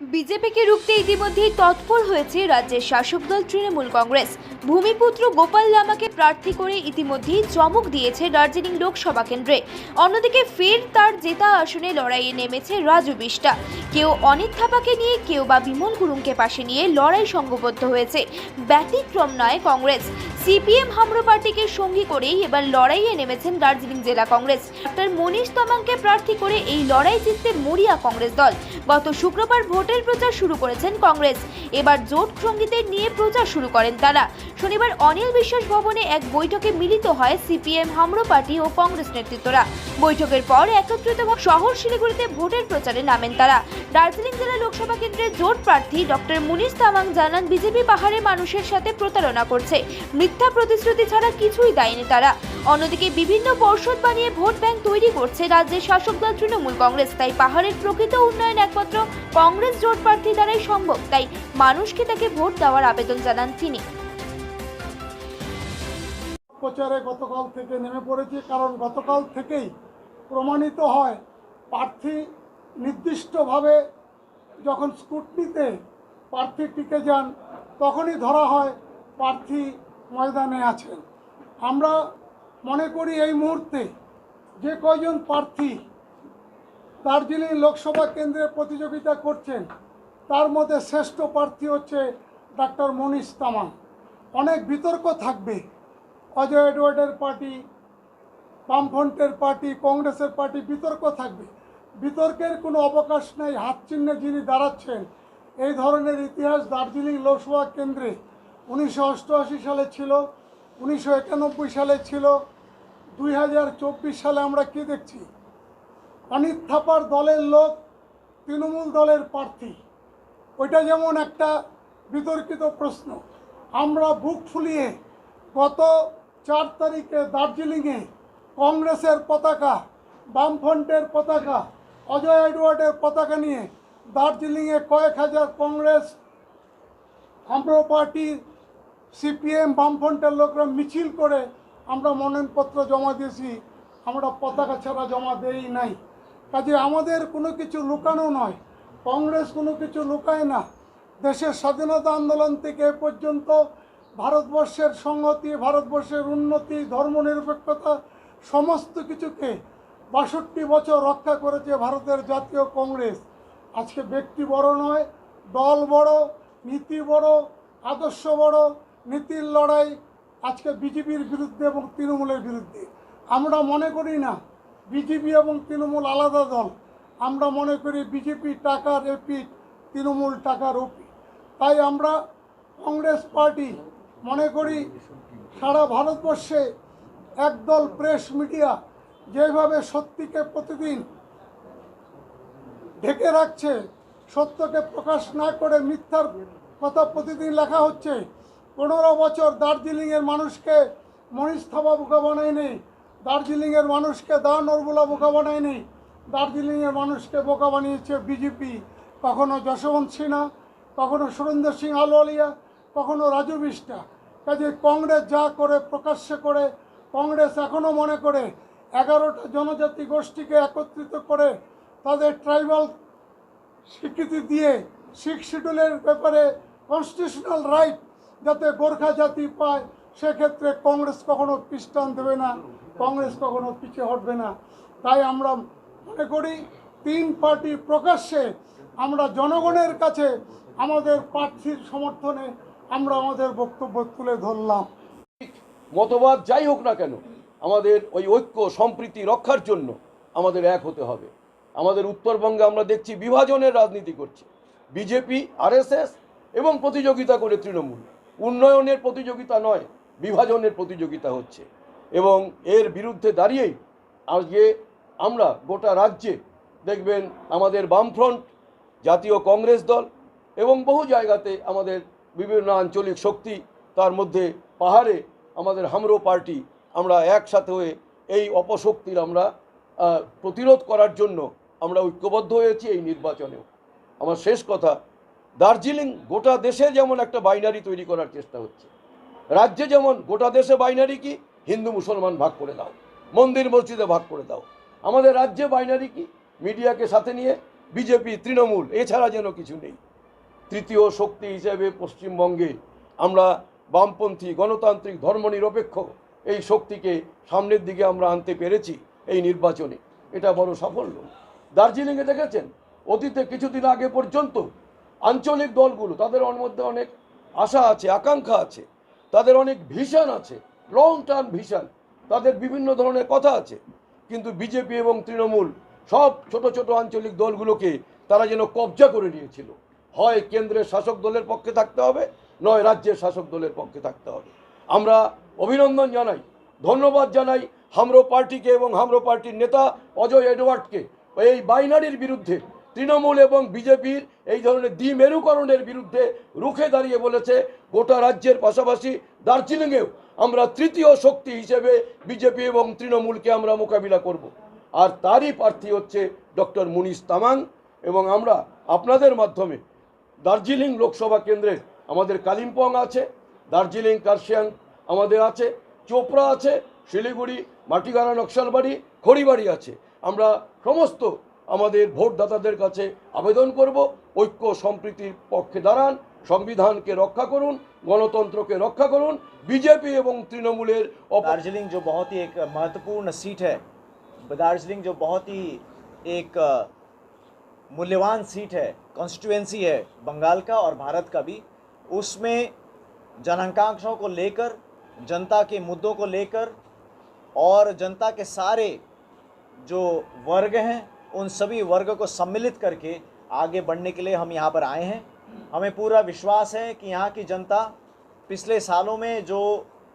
বিজেপিকে রুখতে ইতিমধ্যেই তৎপর হয়েছে রাজ্যের শাসক দল তৃণমূল কংগ্রেস। ভূমিপুত্র গোপাল লামাকে প্রার্থী করে ইতিমধ্যেই চমক দিয়েছে দার্জিলিং লোকসভা কেন্দ্রে। অন্যদিকে ফের তার জেতা আসনে লড়াইয়ে নেমেছে রাজু বিষ্টা। কেউ অনিত থাপাকে নিয়ে, কেউ বা বিমল গুরুংকে পাশে নিয়ে লড়াই সংঘবদ্ধ হয়েছে। ব্যতিক্রম নয় কংগ্রেস। সিপিএম হামরো পার্টিকে সঙ্গী করেই এবার লড়াইয়ে নেমেছেন দার্জিলিং জেলা কংগ্রেস। ডক্টর মনীষ তামাংকে প্রার্থী করে এই লড়াই জিততে মরিয়া কংগ্রেস দল। গত শুক্রবার ভোটের প্রচার শুরু করেছেন কংগ্রেস। এবার জোট সঙ্গীদের নিয়ে প্রচার শুরু করেন তারা। শনিবার অনিল বিশ্বাস ভবনে এক বৈঠকে মিলিত হয় সিপিএম হামরো পার্টি ও কংগ্রেস নেতৃত্বরা। বৈঠকের পর একত্রিত শহর শিলিগুড়িতে ভোটের প্রচারে নামেন তারা। দার্জিলিং জেলা লোকসভা কেন্দ্রের জোট প্রার্থী ডক্টর মুনিশ তামাং জানান, বিজেপি পাহাড়ে মানুষের সাথে প্রতারণা করছে। মিথ্যা প্রতিশ্রুতি ছাড়া কিছুই দেয়নি তারা। অন্যদিকে বিভিন্ন পর্ষদ বানিয়ে ভোট ব্যাংক তৈরি করছে রাজ্যের শাসক দল তৃণমূল কংগ্রেস। তাই পাহাড়ের প্রকৃত উন্নয়ন একমাত্র কংগ্রেস জোট প্রার্থী দ্বারাই সম্ভব। তাই মানুষকে তাকে ভোট দেওয়ার আবেদন জানান তিনি। প্রচারে গতকাল থেকে নেমে পড়েছি, কারণ গতকাল থেকেই প্রমাণিত হয়, প্রার্থী নির্দিষ্টভাবে যখন স্কুটনিতে প্রার্থী টিকে যান, তখনই ধরা হয় প্রার্থী ময়দানে আছেন। আমরা মনে করি এই মুহূর্তে যে কয়জন প্রার্থী দার্জিলিং লোকসভা কেন্দ্রে প্রতিযোগিতা করছেন, তার মধ্যে শ্রেষ্ঠ প্রার্থী হচ্ছে ডাক্তার মনীষ তামাং। অনেক বিতর্ক থাকবে। অজয় এডওয়ার্ডের পার্টি, বামফ্রন্টের পার্টি, কংগ্রেসের পার্টি, বিতর্ক থাকবে। বিতর্কের কোনো অবকাশ নেই হাত চিহ্নে যিনি দাঁড়াচ্ছেন, এই ধরনের ইতিহাস দার্জিলিং লোকসভা কেন্দ্রে উনিশশো অষ্টআশি সালে ছিল, উনিশশো একানব্বই সালে ছিল, দুই হাজার চব্বিশ সালে আমরা কি দেখছি? অনিত থাপার দলের লোক, তৃণমূল দলের প্রার্থী। ওইটা যেমন একটা বিতর্কিত প্রশ্ন। আমরা বুক ফুলিয়ে গত চার তারিখে দার্জিলিংয়ে কংগ্রেসের পতাকা, বামফ্রন্টের পতাকা, অজয় এডওয়ার্ডের পতাকা নিয়ে দার্জিলিংয়ে কয়েক হাজার কংগ্রেস আমরা পার্টি সিপিএম বামফ্রন্টের লোকরা মিছিল করে আমরা মনোনয়নপত্র জমা দিয়েছি, আমরা পতাকা ছাড়া জমা দেই নাই। কাজে আমাদের কোনো কিছু লুকানো নয়, কংগ্রেস কোনো কিছু লুকায় না। দেশের স্বাধীনতা আন্দোলন থেকে এ পর্যন্ত ভারতবর্ষের সংহতি, ভারতবর্ষের উন্নতি ধর্মনিরপেক্ষতা সমস্ত কিছুকে বাষট্টি বছর রক্ষা করেছে ভারতের জাতীয় কংগ্রেস। আজকে ব্যক্তি বড় নয়, দল বড়, নীতি বড়, আদর্শ বড় নীতির লড়াই আজকে বিজেপির বিরুদ্ধে এবং তৃণমূলের বিরুদ্ধে। আমরা মনে করি না, বিজেপি এবং তৃণমূল আলাদা দল। আমরা মনে করি বিজেপি টাকার এপিট তৃণমূল টাকার ওপি তাই আমরা কংগ্রেস পার্টি মনে করি সারা ভারতবর্ষে একদল প্রেস মিডিয়া যেভাবে সত্যিকে প্রতিদিন ঢেকে রাখছে, সত্যকে প্রকাশ না করে মিথ্যার কথা প্রতিদিন লেখা হচ্ছে পনেরো বছর দার্জিলিংয়ের মানুষকে মনীষ থাবা বোকা বানায়নি, দার্জিলিংয়ের মানুষকে দা নরবুলা বোকা বানায়নি, দার্জিলিংয়ের মানুষকে বোকা বানিয়েছে বিজেপি। কখনো যশবন্ত সিনহা, কখনো সুরেন্দ্র সিং আলোয়ালিয়া, কখনো রাজু বিষ্টা। কাজে কংগ্রেস যা করে প্রকাশ্যে করে, কংগ্রেস এখনও মনে করে এগারোটা জনজাতি গোষ্ঠীকে একত্রিত করে তাদের ট্রাইবাল স্বীকৃতি দিয়ে শিখ শিডিউলের ব্যাপারে কনস্টিটিউশনাল রাইট যাতে গোর্খা জাতি পায়, সেক্ষেত্রে কংগ্রেস কখনো পিস্টান দেবে না, কংগ্রেস কখনো পিছিয়ে হটবে না। তাই আমরা মনে করি, তিন পার্টি প্রকাশ্যে আমরা জনগণের কাছে আমাদের প্রার্থীর সমর্থনে আমরা আমাদের বক্তব্য তুলে ধরলাম। মতবাদ যাই হোক না কেন, আমাদের ওই ঐক্য, সম্প্রীতি রক্ষার জন্য আমাদের এক হতে হবে। আমাদের উত্তরবঙ্গে আমরা দেখছি বিভাজনের রাজনীতি করছে। বিজেপি, আরএসএস এবং প্রতিযোগিতা করে তৃণমূল। উন্নয়নের প্রতিযোগিতা নয়, বিভাজনের প্রতিযোগিতা হচ্ছে। এবং এর বিরুদ্ধে দাঁড়িয়েই আজকে আমরা গোটা রাজ্যে দেখবেন আমাদের বামফ্রন্ট, জাতীয় কংগ্রেস দল এবং বহু জায়গাতে আমাদের বিভিন্ন আঞ্চলিক শক্তি তার মধ্যে পাহাড়ে আমাদের হামরো পার্টি আমরা একসাথে হয়ে এই অপশক্তির আমরা প্রতিরোধ করার জন্য আমরা ঐক্যবদ্ধ হয়েছি এই নির্বাচনেও। আমার শেষ কথা দার্জিলিং গোটা দেশে যেমন একটা বাইনারি তৈরি করার চেষ্টা হচ্ছে। রাজ্যে যেমন গোটা দেশে বাইনারি কি? হিন্দু, মুসলমান ভাগ করে দাও। মন্দির, মসজিদে ভাগ করে দাও। আমাদের রাজ্যে বাইনারি কি? মিডিয়াকে সাথে নিয়ে বিজেপি, তৃণমূল, এছাড়া যেন কিছু নেই। তৃতীয় শক্তি হিসেবে পশ্চিমবঙ্গে আমরা বামপন্থী, গণতান্ত্রিক, ধর্মনিরপেক্ষ এই শক্তিকে সামনের দিকে আমরা আনতে পেরেছি এই নির্বাচনে। এটা বড় সাফল্য। দার্জিলিংয়ে দেখেছেন? অতীতে কিছুদিন আগে পর্যন্ত আঞ্চলিক দলগুলো, তাদের মধ্যে অনেক আশা আছে, আকাঙ্ক্ষা আছে, তাদের অনেক ভিশন আছে লং টার্ম ভিশন তাদের বিভিন্ন ধরনের কথা আছে, কিন্তু বিজেপি এবং তৃণমূল সব ছোট ছোট আঞ্চলিক দলগুলোকে তারা যেন কবজা করে নিয়েছিল। হয় কেন্দ্রের শাসক দলের পক্ষে থাকতে হবে, নয় রাজ্যের শাসক দলের পক্ষে থাকতে হবে। আমরা অভিনন্দন জানাই, ধন্যবাদ জানাই হামরো পার্টিকে এবং হামরো পার্টির নেতা অজয় এডওয়ার্ডকে, এই বাইনারির বিরুদ্ধে তৃণমূল এবং বিজেপির এই ধরনের দ্বিমেরুকরণের বিরুদ্ধে রুখে দাঁড়িয়ে বলেছে গোটা রাজ্যের পাশাপাশি দার্জিলিংয়েও আমরা তৃতীয় শক্তি হিসেবে বিজেপি এবং তৃণমূলকে আমরা মোকাবিলা করব। আর তারই প্রার্থী হচ্ছে ডক্টর মুনিশ তামাং এবং আমরা আপনাদের মাধ্যমে দার্জিলিং লোকসভা কেন্দ্রে আমাদের কালিম্পং আছে, দার্জিলিং কার্শিয়াং আমাদের আছে, চোপড়া আছে, শিলিগুড়ি, মাটিগাড়া, নকশালবাড়ি, খড়িবাড়ি আছে। আমরা সমস্ত আমাদের ভোটদাতাদের কাছে আবেদন করব ঐক্য সম্প্রীতির পক্ষে দাঁড়ান সংবিধানকে রক্ষা করুন গণতন্ত্রকে রক্ষা করুন বিজেপি এবং তৃণমূলের অপ- दार्जिलिंग जो बहुत ही एक महत्वपूर्ण सीट है दार्जिलिंग जो बहुत ही एक अ, मूल्यवान सीट है कॉन्स्टिट्यूएंसी है बंगाल का और भारत का भी उसमें जनआकांक्षाओं को लेकर जनता के मुद्दों को लेकर और जनता के सारे जो वर्ग हैं उन सभी वर्ग को सम्मिलित करके आगे बढ़ने के लिए हम यहाँ पर आए हैं। हमें पूरा विश्वास है कि यहाँ की जनता पिछले सालों में जो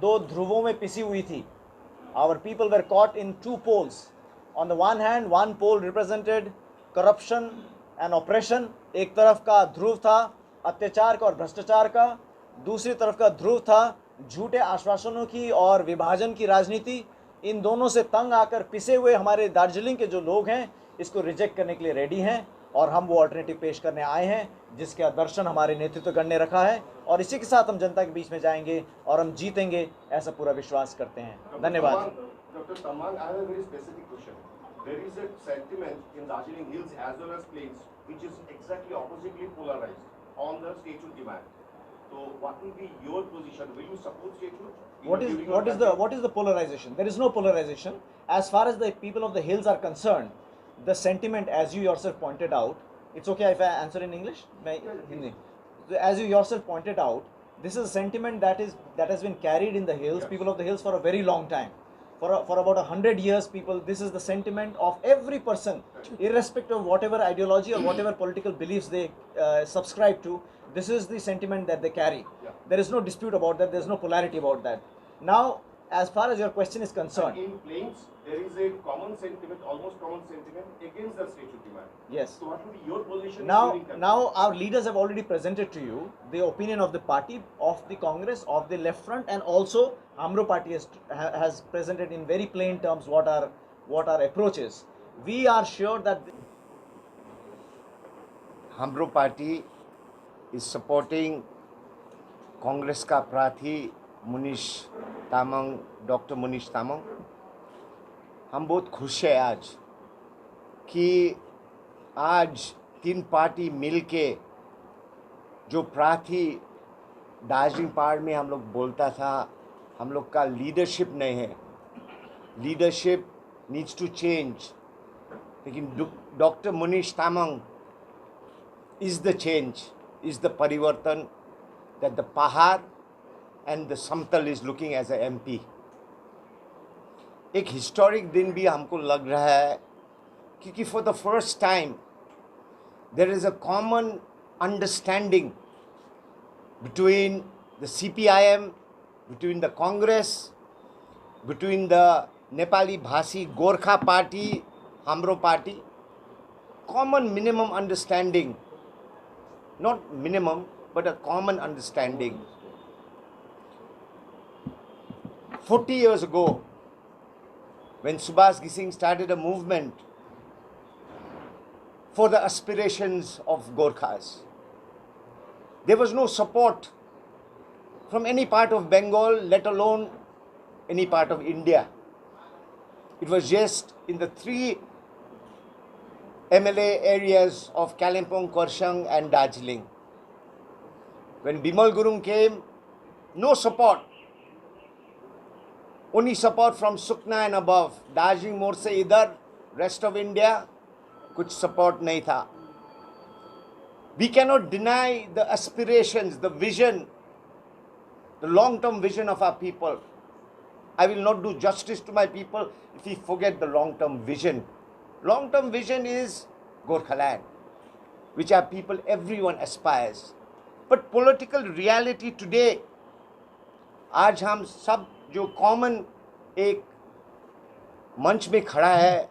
दो ध्रुवों में पिसी हुई थी, our people were caught in two poles on the one hand one pole represented corruption and operation एक तरफ़ का ध्रुव था अत्याचार का और भ्रष्टाचार का, दूसरी तरफ़ का ध्रुव था झूठे आश्वासनों की और विभाजन की राजनीति। इन दोनों से तंग आकर पिसे हुए हमारे दार्जिलिंग के जो लोग हैं इसको रिजेक्ट करने के लिए रेडी हैं और हम वो अल्टरनेटिव पेश करने आए हैं जिसके दर्शन हमारे नेतृत्व गण ने रखा है और इसी के साथ हम जनता के बीच में जाएँगे और हम जीतेंगे ऐसा पूरा विश्वास करते हैं। धन्यवाद। What is the polarization? There is no polarization. As far as the people of the hills are the sentiment as you yourself pointed out it's okay if i answer in english Hindi. As you yourself pointed out this is a sentiment that is that has been carried in the hills people of the hills for a very long time. For, a, for about a hundred years people this is the sentiment of every person irrespective of whatever ideology or whatever political beliefs they uh, subscribe to this is the sentiment that they carry. Yeah. there is no dispute about that there's no polarity about that. Now as far as your question is concerned In Plains, there is a common sentiment, almost common sentiment against the statute demand. yes So what will be your position? now during campaign? now our leaders have already presented to you the opinion of the party of the congress of the left front and also amro party has, ha- has presented in very plain terms what our what our approach is we are sure that हमरो party is supporting Congress का प्रार्थी Munish Tamang, doctor Munish Tamang. हम बहुत खुश है आज कि आज तीन पार्टी मिलके जो प्रार्थी दार्जिलिंग पहाड़ में हम लोग बोलता था, हम लोग का लीडरशिप नहीं है। लीडरशिप नीड्स टू चेंज लेकिन doctor Munish Tamang is the change is the परिवर्तन parivartan the the and the समतल is looking as M P एक हिस्टोरिक दिन भी हमको लग रहा है, क्योंकि for the first time there is a common understanding between the C P I M between the Congress between the Nepali भाषी गोरखा पार्टी हम्रो party common minimum understanding not minimum but a common understanding 40 years ago when subhas gising started a movement for the aspirations of gorkhas there was no support from any part of bengal let alone any part of india it was just in the three MLA areas of Kalimpong, Korshang, and Darjeeling. When Bimal Gurung came, no support. Only support from Sukna and above Darjeeling more से इधर rest of India कुछ सपोर्ट नहीं था। We cannot deny the aspiration the vision the long term vision of our people I will not do justice to my people if you forget the long term vision long term vision is Gorkhaland which our people every one aspires but political reality today आज हम सब जो common एक मंच में खड़ा है